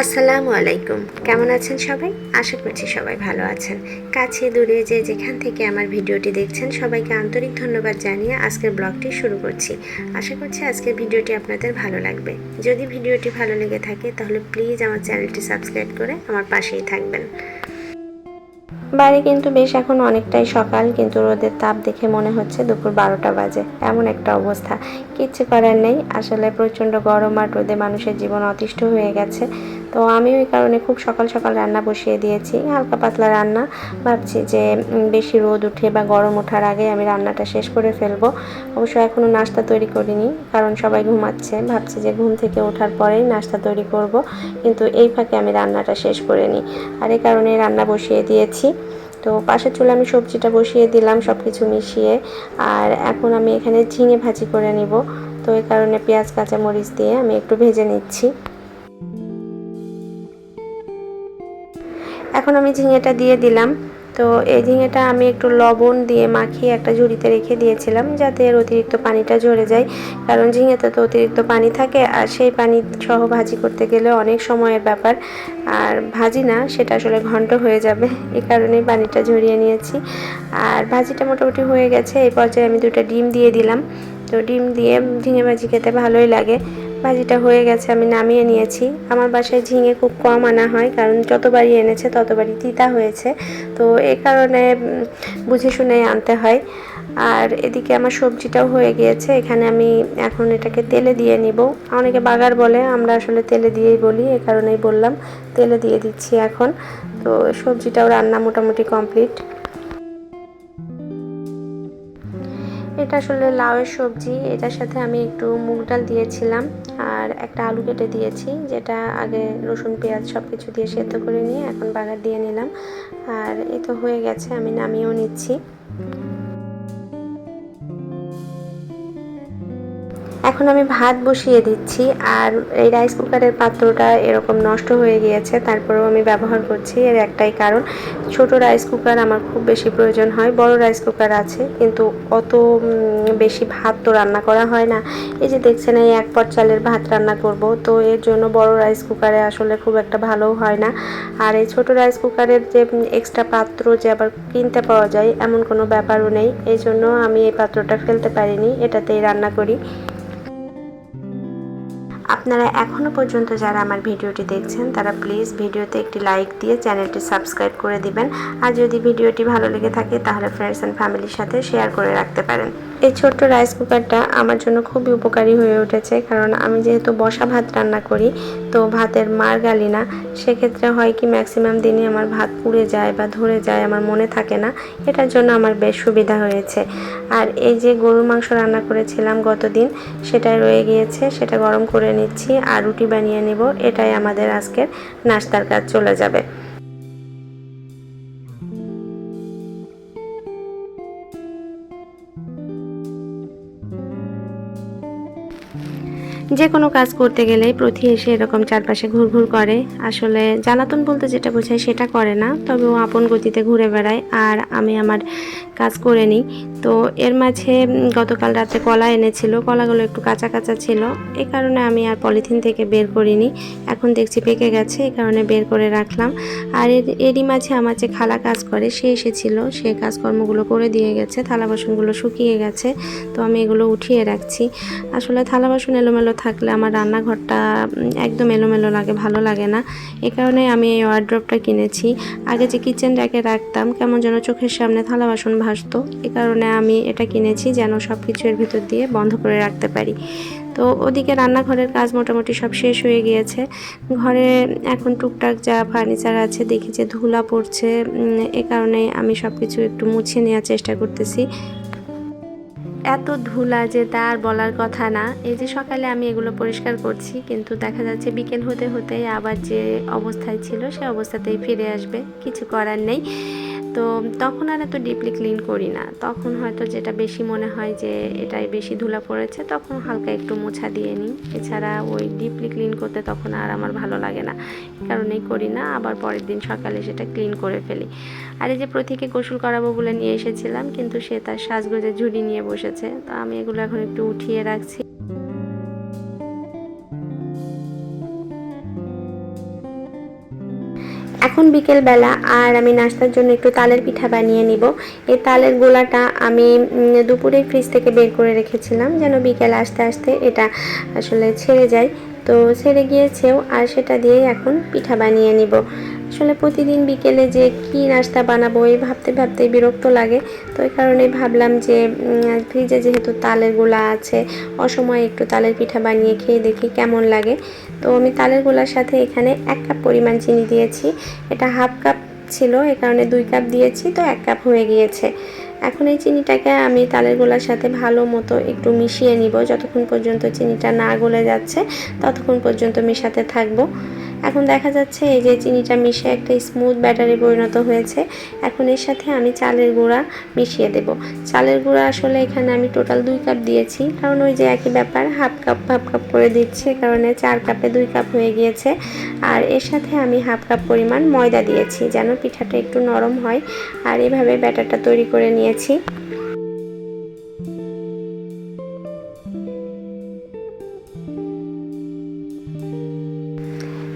আসসালামু আলাইকুম। কেমন আছেন সবাই? আশা করছি সবাই ভালো আছেন। কাছে দূরে যে যেখান থেকে আমার ভিডিওটি দেখছেন, সবাইকে আন্তরিক ধন্যবাদ জানিয়ে আজকের ব্লগটি শুরু করছি। আশা করছি আজকের ভিডিওটি আপনাদের ভালো লাগবে। যদি ভিডিওটি ভালো লেগে থাকে, তাহলে প্লিজ আমার চ্যানেলটি সাবস্ক্রাইব করে আমার পাশেই থাকবেন। বাইরে কিন্তু বেশ এখন অনেকটাই সকাল, কিন্তু রোদের তাপ দেখে মনে হচ্ছে দুপুর বারোটা বাজে। এমন একটা অবস্থা। কিচ্ছু করার নেই। আসলে প্রচণ্ড গরম আর রোদে মানুষের জীবন অতিষ্ঠ হয়ে গেছে। তো আমি ওই কারণে খুব সকাল সকাল রান্না বসিয়ে দিয়েছি। হালকা পাতলা রান্না। ভাবছি যে বেশি রোদ উঠে বা গরম ওঠার আগে আমি রান্নাটা শেষ করে ফেলব। অবশ্য এখনও নাস্তা তৈরি করিনি, কারণ সবাই ঘুমাচ্ছে। ভাবছি যে ঘুম থেকে ওঠার পরেই নাস্তা তৈরি করব, কিন্তু এই ফাঁকে আমি রান্নাটা শেষ করে নিই। আর এই কারণে রান্না বসিয়ে দিয়েছি। তো পাশের চুলে আমি সবজিটা বসিয়ে দিলাম সব কিছু মিশিয়ে। আর এখন আমি এখানে ঝিঙে ভাজি করে নিব। তো এই কারণে পেঁয়াজ, কাঁচামরিচ দিয়ে আমি একটু ভেজে নিচ্ছি। এখন আমি ঝিঙেটা দিয়ে দিলাম। তো এই ঝিঙেটা আমি একটু লবণ দিয়ে মাখিয়ে একটা ঝুড়িতে রেখে দিয়েছিলাম যাতে এর অতিরিক্ত পানিটা ঝরে যায়। কারণ ঝিঙেতে তো অতিরিক্ত পানি থাকে আর সেই পানি সহ ভাজি করতে গেলে অনেক সময়ের ব্যাপার। আর ভাজি না, সেটা আসলে ঘন্ট হয়ে যাবে। এই কারণেই পানিটা ঝরিয়ে নিয়েছি। আর ভাজিটা মোটামুটি হয়ে গেছে। এই পর্যায়ে আমি দুটো ডিম দিয়ে দিলাম। তো ডিম দিয়ে ঝিঙে ভাজি খেতে ভালোই লাগে। ভাজিটা হয়ে গেছে, আমি নামিয়ে নিয়েছি। আমার বাসায় ঝিঙে খুব কম আনা হয়, কারণ যতবারই এনেছে ততবারই তিতা হয়েছে। তো এই কারণে বুঝে শুনে আনতে হয়। আর এদিকে আমার সবজিটাও হয়ে গিয়েছে, এখানে আমি এখন এটাকে তেলে দিয়ে নিব। অনেকে বাগার বলে, আমরা আসলে তেলে দিয়েই বলি, এ কারণেই বললাম, তেলে দিয়ে দিচ্ছি এখন। তো সবজিটাও রান্না মোটামুটি কমপ্লিট। এটা আসলে লাউয়ের সবজি, এটার সাথে আমি একটু মুগ ডাল দিয়েছিলাম। আর একটা আলু কেটে দিয়েছি, যেটা আগে রসুন, পেঁয়াজ সব কিছু দিয়ে সেদ্ধ করে নিয়ে এখন বাগার দিয়ে নিলাম। আর এ তো হয়ে গেছে, আমি নামিয়েও নিচ্ছি। এখন আমি ভাত বসিয়ে দিচ্ছি আর এই রাইস কুকারের পাত্রটা এরকম নষ্ট হয়ে গিয়েছে, তারপরেও আমি ব্যবহার করছি। এর একটাই কারণ, ছোট রাইস কুকার আমার খুব বেশি প্রয়োজন হয়, বড় রাইস কুকার আছে, কিন্তু অত বেশি ভাত তো রান্না করা হয় না। এই যে দেখছেন, এই এক পট চালের ভাত রান্না করব, তো এর জন্য বড় রাইস কুকারে আসলে খুব একটা ভালো হয় না। আর এই ছোট রাইস কুকারের যে এক্সট্রা পাত্র যে আবার কিনতে পাওয়া যায়, এমন কোনো ব্যাপারও নেই। এই জন্য আমি এই পাত্রটা ফেলতে পারিনি, এটাতেই রান্না করি। আপনারা এখনও পর্যন্ত যারা আমার ভিডিওটি দেখছেন, তারা প্লিজ ভিডিওতে একটি লাইক দিয়ে চ্যানেলটি সাবস্ক্রাইব করে দিবেন। আর যদি ভিডিওটি ভালো লেগে থাকে, তাহলে ফ্রেন্ডস অ্যান্ড ফ্যামিলির সাথে শেয়ার করে রাখতে পারেন। এই ছোট্ট রাইস কুকারটা আমার জন্য খুবই উপকারী হয়ে উঠেছে, কারণ আমি যেহেতু বসা ভাত রান্না করি, তো ভাতের মার গালি না। সেক্ষেত্রে হয় কি ম্যাক্সিমাম দিনই আমার ভাত পুড়ে যায় বা ধরে যায়, আমার মনে থাকে না। এটার জন্য আমার বেশ সুবিধা হয়েছে। আর এই যে গরুর মাংস রান্না করেছিলাম গতদিন সেটাই রয়ে গিয়েছে, সেটা গরম করে নিচ্ছি আর রুটি বানিয়ে নেব। এটাই আমাদের আজকের নাস্তার কাজ, চলে যাবে। যে কোনো কাজ করতে গেলেই প্রতি এসে এরকম চারপাশে ঘুরঘুর করে। আসলে জ্বালাতন বলতে যেটা বোঝায় সেটা করে না, তবে ও আপন গতিতে ঘুরে বেড়ায়। আর আমি আমার কাজ করে নিই। তো এর মাঝে গতকাল রাতে কলা এনেছিল, কলাগুলো একটু কাঁচা কাঁচা ছিল। এ কারণে আমি আর পলিথিন থেকে বের করিনি। এখন দেখছি পেকে গেছে, এ কারণে বের করে রাখলাম। আর এর, এরই মাঝে আমার যে খালা কাজ করে, সে এসেছিল। সে কাজকর্মগুলো করে দিয়ে গেছে, থালা বাসনগুলো শুকিয়ে গেছে। তো আমি এগুলো উঠিয়ে রাখছি। আসলে থালা বাসন এলোমেলো থাকলে আমার রান্নাঘরটা একদম এলোমেলো লাগে, ভালো লাগে না। এ কারণে আমি এই ওয়ার্ড্রপটা কিনেছি। আগে যে কিচেন র্যাকে রাখতাম, কেমন যেন চোখের সামনে থালা বাসন ভাসতো। এ কারণে আমি এটা কিনেছি যেন সব কিছু এর ভিতর দিয়ে বন্ধ করে রাখতে পারি। তো ওদিকে রান্নাঘরের কাজ মোটামুটি সব শেষ হয়ে গিয়েছে। ঘরে এখন টুকটাক যা ফার্নিচার আছে, দেখি যে ধুলা পড়ছে। এ কারণে আমি সব কিছু একটু মুছে নেওয়ার চেষ্টা করতেছি। এত ধুলা যে তার বলার কথা না। এই যে সকালে আমি এগুলো পরিষ্কার করছি, কিন্তু দেখা যাচ্ছে বিকেল হতে হতে আবার যে অবস্থায় ছিল, সে অবস্থাতেই ফিরে আসবে। কিছু করার নেই। তো তখন আর এত ডিপলি ক্লিন করি না। তখন হয়তো যেটা বেশি মনে হয় যে এটাই বেশি ধুলা পড়েছে, তখন হালকা একটু মোছা দিয়ে নিই। এছাড়া ওই ডিপলি ক্লিন করতে তখন আর আমার ভালো লাগে না কারণেই করি না। আবার পরের দিন সকালে সেটা ক্লিন করে ফেলি। আর এই যে প্রতীকে গোসল করাবো বলে নিয়ে এসেছিলাম, কিন্তু সে তার সাজগোজের ঝুড়ি নিয়ে বসেছে। তো আমি এগুলো এখন একটু উঠিয়ে রাখছি। এখন বিকেলবেলা আর আমি নাস্তার জন্য একটু তালের পিঠা বানিয়ে নিব। এই তালের গোলাটা আমি দুপুরে ফ্রিজ থেকে বের করে রেখেছিলাম যেন বিকেল আসতে আসতে এটা আসলে ছেড়ে যায়। তো ছেড়ে গিয়েছেও আর সেটা দিয়েই এখন পিঠা বানিয়ে নিব। আসলে প্রতিদিন বিকেলে যে কি নাস্তা বানাবো, এই ভাবতে ভাবতে বিরক্ত লাগে। তো এই কারণে ভাবলাম যে ফ্রিজে যেহেতু তালের গোলা আছে, অসময়ে একটু তালের পিঠা বানিয়ে খেয়ে দেখি কেমন লাগে। তো আমি তালের গোলার সাথে এখানে এক কাপ পরিমাণ চিনি দিয়েছি। এটা হাফ কাপ ছিল, এ কারণে দুই কাপ দিয়েছি, তো এক কাপ হয়ে গিয়েছে। এখন এই চিনিটাকে আমি তালের গোলার সাথে ভালো মতো একটু মিশিয়ে নিব। যতক্ষণ পর্যন্ত চিনিটা না গলে যাচ্ছে, ততক্ষণ পর্যন্ত মেশাতে থাকব। এখন দেখা যাচ্ছে এই যে চিনিটা মিশে একটা স্মুথ ব্যাটারে পরিণত হয়েছে। এখন এর সাথে আমি চালের গুঁড়া মিশিয়ে দেব। চালের গুঁড়া আসলে এখানে আমি টোটাল দুই কাপ দিয়েছি। কারণ ওই যে একই ব্যাপার হাফ কাপ হাফ কাপ করে দিচ্ছি। কারণে চার কাপে দুই কাপ হয়ে গিয়েছে। আর এর সাথে আমি হাফ কাপ পরিমাণ ময়দা দিয়েছি, যেন পিঠাটা একটু নরম হয়। আর এভাবে ব্যাটারটা তৈরি করে নিয়েছি।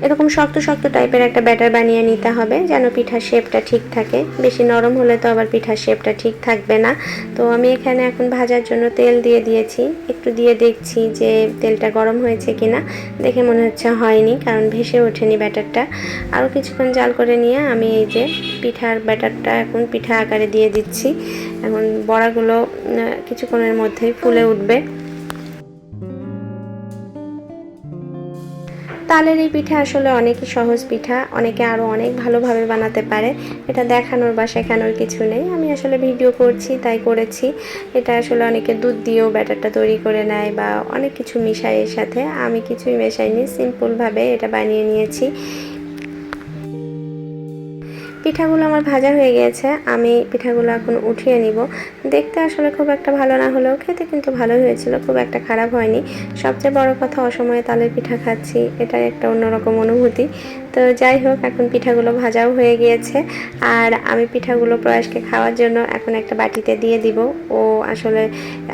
এরকম শক্ত শক্ত টাইপের একটা ব্যাটার বানিয়ে নিতে হবে, যেন পিঠার শেপটা ঠিক থাকে। বেশি নরম হলে তো আবার পিঠার শেপটা ঠিক থাকবে না। তো আমি এখানে এখন ভাজার জন্য তেল দিয়ে দিয়েছি। একটু দিয়ে দেখছি যে তেলটা গরম হয়েছে কিনা। দেখে মনে হচ্ছে হয়নি, কারণ ভেসে ওঠেনি ব্যাটারটা। আরও কিছুক্ষণ জাল করে নিয়ে আমি এই যে পিঠার ব্যাটারটা এখন পিঠা আকারে দিয়ে দিচ্ছি। এখন বড়াগুলো কিছুক্ষণের মধ্যেই ফুলে উঠবে। তালের এই পিঠা আসলে অনেকই সহজ পিঠা। অনেকে আরও অনেক ভালোভাবে বানাতে পারে। এটা দেখানোর বা শেখানোর কিছু নেই। আমি আসলে ভিডিও করছি, তাই করেছি। এটা আসলে অনেকে দুধ দিয়েও ব্যাটারটা তৈরি করে নেয় বা অনেক কিছু মিশায় এর সাথে। আমি কিছুই মেশাইনি সিম্পলভাবে এটা বানিয়ে নিয়েছি। পিঠাগুলো আমার ভাজা হয়ে গিয়েছে আমি পিঠাগুলো এখন উঠিয়ে নিব। দেখতে আসলে খুব একটা ভালো না হলেও খেতে কিন্তু ভালো হয়েছিল, খুব একটা খারাপ হয়নি। সবচেয়ে বড় কথা অসময়ে তালের পিঠা খাচ্ছি, এটাই একটা অন্যরকম অনুভূতি। তো যাই হোক, এখন পিঠাগুলো ভাজাও হয়ে গিয়েছে। আর আমি পিঠাগুলো প্রয়াসকে খাওয়ার জন্য এখন একটা বাটিতে দিয়ে দিব। ও আসলে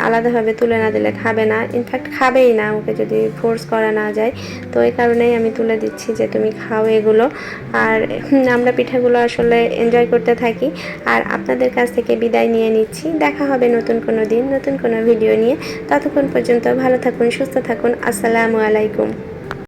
আলাদাভাবে তুলে না দিলে খাবে না। ইনফ্যাক্ট খাবেই না, ওকে যদি ফোর্স করা না যায়। তো এই কারণেই আমি তুলে দিচ্ছি যে তুমি খাও এগুলো। আর আমরা পিঠাগুলো আসলে এনজয় করতে থাকি। আর আপনাদের কাছ থেকে বিদায় নিয়ে নিচ্ছি। দেখা হবে নতুন কোনো দিন, নতুন কোনো ভিডিও নিয়ে। ততক্ষণ পর্যন্ত ভালো থাকুন, সুস্থ থাকুন। আসসালামু আলাইকুম।